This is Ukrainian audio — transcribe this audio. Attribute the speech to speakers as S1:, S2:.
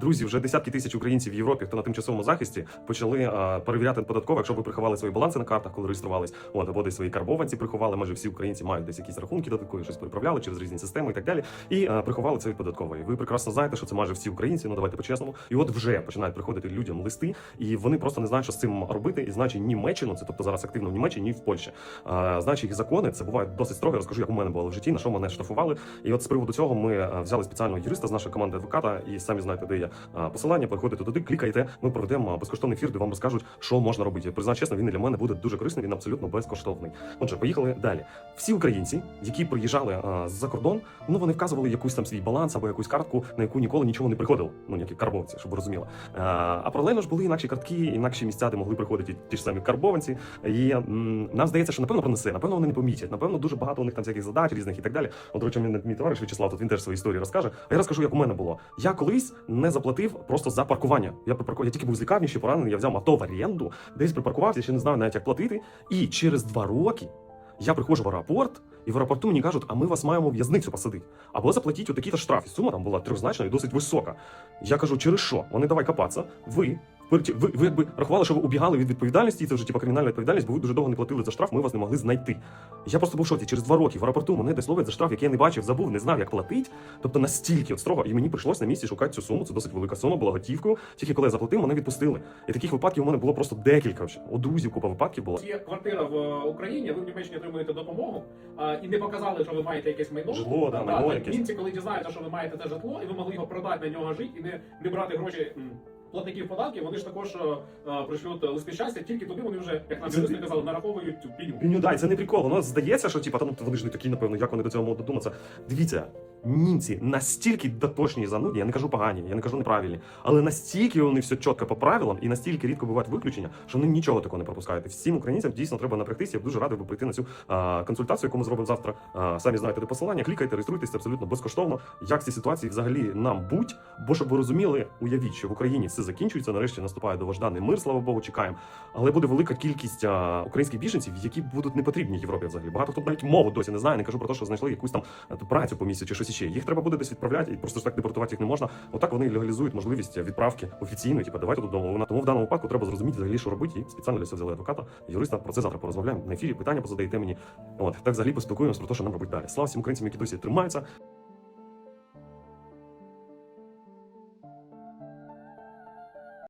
S1: Друзі, вже десятки тисяч українців в Європі, хто на тимчасовому захисті, почали а, перевіряти податково, якщо ви приховали свої баланси на картах, коли реєструвались, от або десь свої карбованці приховали. Майже всі українці мають десь якісь рахунки додаткові, щось переправляли через різні системи і так далі. І а, приховали це від податкової. Ви прекрасно знаєте, що це майже всі українці. Ну давайте по-чесному. І от вже починають приходити людям листи, і вони просто не знають, що з цим робити. І значить Німеччину, це тобто зараз активно в Німеччині, ні в Польщі. А, значить їх закони це буває досить строго. Я розкажу, як у мене було в житті, на що мене штрафували. І от з приводу цього ми взяли спеціального юриста з нашої команди адвоката, і самі знаєте, де є посилання. Переходите туди, клікайте. Ми проведемо безкоштовний ефір, де вам розкажуть, що можна робити. Признаю чесно, він для мене буде дуже корисним. Він абсолютно безкоштовний. Отже, поїхали далі. Всі українці, які приїжджали а, за кордон, ну вони вказували якийсь там свій баланс або якусь картку, на яку ніколи нічого не приходило. Ну ніякі карбованці, щоб розуміли. А, паралельно ж були інакші картки, інакші місця, де могли приходити ті ж самі карбованці. І нам здається, що напевно пронесе, напевно, вони не помітять. Напевно, дуже багато у них там всяких задач різних і так далі. От, речі, мій, товариш В'ячеслав, тут він теж свої історії розкаже. А я розкажу, як у мене було. Я колись не заплатив просто за паркування. Я припаркував, я тільки був з лікарні, ще поранений, я взяв авто в оренду, десь припаркувався, ще не знаю навіть як платити. І через два роки. Я приходжу в аеропорт, і в аеропорту мені кажуть, а ми вас маємо в'язницю посадити. Або заплатіть отакий-то штрафи. Сума там була трьохзначна і досить висока. Я кажу, через що? Вони давай копатися. Ви. Ви, ви, ви якби рахували, що ви убігали від відповідальності, і це вже типа кримінальна відповідальність, бо ви дуже довго не платили за штраф, ми вас не могли знайти. Я просто був в шоці. Через два роки в аеропорту мене десь ловять за штраф, який я не бачив, забув, не знав, як платити. Тобто настільки от строго, і мені прийшлось на місці шукати цю суму. Це досить велика сума, була готівкою. Тільки коли я заплатив, мене відпустили. І таких випадків у мене було просто декілька. вже. У друзів купа випадків було.
S2: Є квартира в е, Україні, ви в Німеччині отримуєте допомогу а, і не показали, що ви маєте якесь майно.
S1: Житло, да, майно якесь.
S2: Німці, коли дізнаються, що ви маєте те житло, і ви могли його продати на нього жити і не, не брати гроші. Платників податків, вони ж також е, прийшлють листи щастя, тільки туди вони вже, як нам
S1: Це-
S2: юристи казали, нараховують цю піню.
S1: дай, це не прикол. Воно здається, що типа, та, ну, вони ж не такі, напевно, як вони до цього можуть додуматися. Дивіться, німці настільки дотошні і занудні, я не кажу погані, я не кажу неправильні, але настільки вони все чітко по правилам і настільки рідко бувають виключення, що вони нічого такого не пропускають. Всім українцям дійсно треба напрягтися. Я б дуже радий би прийти на цю а, консультацію, яку ми зробимо завтра. А, самі знаєте, де посилання, клікайте, реєструйтесь абсолютно безкоштовно. Як в цій ситуації взагалі нам будь, бо щоб ви розуміли, уявіть, що в Україні все закінчується. Нарешті наступає довожданий мир, слава Богу, чекаємо. Але буде велика кількість а, українських біженців, які будуть не потрібні Європі взагалі. Багато хто навіть мову досі не знає. Не кажу про те, що знайшли якусь там працю по місці чи щось іще. Їх треба буде десь відправляти, і просто ж так депортувати їх не можна. Отак вони легалізують можливість відправки офіційної, типу, давайте додому. Тому в даному випадку треба зрозуміти взагалі, що робити. І спеціально для цього взяли адвоката, юриста. Про це завтра порозмовляємо на ефірі. Питання позадаєте мені. От так взагалі поспілкуємося про те, що нам робити далі. Слава всім українцям, які досі тримаються.